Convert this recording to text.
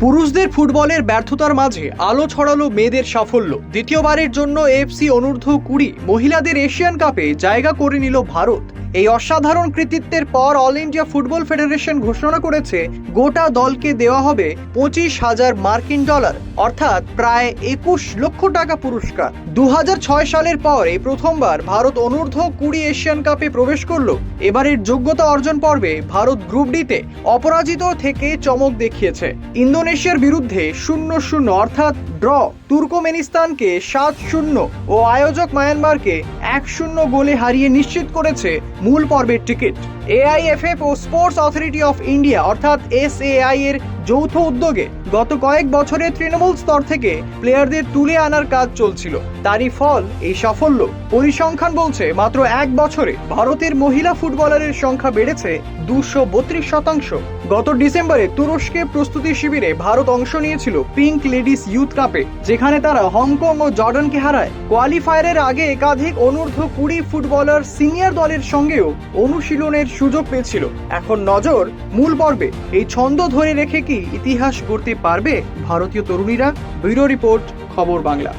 পুরুষদের ফুটবলের ব্যর্থতার মাঝে আলো ছড়ালো মেয়েদের সাফল্য। দ্বিতীয়বারের জন্য এফসি অনূর্ধ্ব কুড়ি মহিলাদের এশিয়ান কাপে জায়গা করে নিল ভারত। এই অসাধারণ কৃতিত্বের পর অল ইন্ডিয়া ফুটবল ফেডারেশন ঘোষণা করেছে, গোটা দলকে দেওয়া হবে পঁচিশ হাজার মার্কিন ডলার, অর্থাৎ প্রায় একুশ লক্ষ টাকা পুরস্কার। দু হাজার ছয় সালের পর এই প্রথমবার ভারত অনূর্ধ্ব কুড়ি এশিয়ান কাপে প্রবেশ করল। এবারের যোগ্যতা অর্জন পর্বে ভারত গ্রুপ ডিতে অপরাজিত থেকে চমক দেখিয়েছে। ইন্দোনেশিয়ার বিরুদ্ধে শূন্য শূন্য, অর্থাৎ ড্র। তুর্কমেনিস্তানকে সাত শূন্য ও আয়োজক মায়ানমারকে এক শূন্য গোলে হারিয়ে নিশ্চিত করেছে মূল পর্বের টিকিট। এআইএফএফ ও স্পোর্টস অথরিটি অফ ইন্ডিয়া অর্থাৎ এসএআই এর যৌথ উদ্যোগে গত কয়েক বছরে তৃণমূল স্তর থেকে প্লেয়ারদের তুলে আনার কাজ চলছিল। তারই ফল এই সাফল্য। পরিসংখ্যান বলছে, মাত্র এক বছরে ভারতের মহিলা ফুটবলারের সংখ্যা বেড়েছে দুশো বত্রিশ শতাংশ। গত ডিসেম্বরে তুরস্কে প্রস্তুতি শিবিরে ভারত অংশ নিয়েছিল পিঙ্ক লেডিস ইউথ কাপে, যেখানে তারা হংকং ও জর্ডানকে হারায়। কোয়ালিফায়ারের আগে একাধিক অনূর্ধ্ব কুড়ি ফুটবলার সিনিয়র দলের সঙ্গেও অনুশীলনের সুযোগ পেয়েছিল। এখন নজর মূল পর্বে। এই ছন্দ ধরে রেখে কি ইতিহাস গড়তে পারবে ভারতীয় তরুণীরা ব্যুরো রিপোর্ট খবর বাংলা।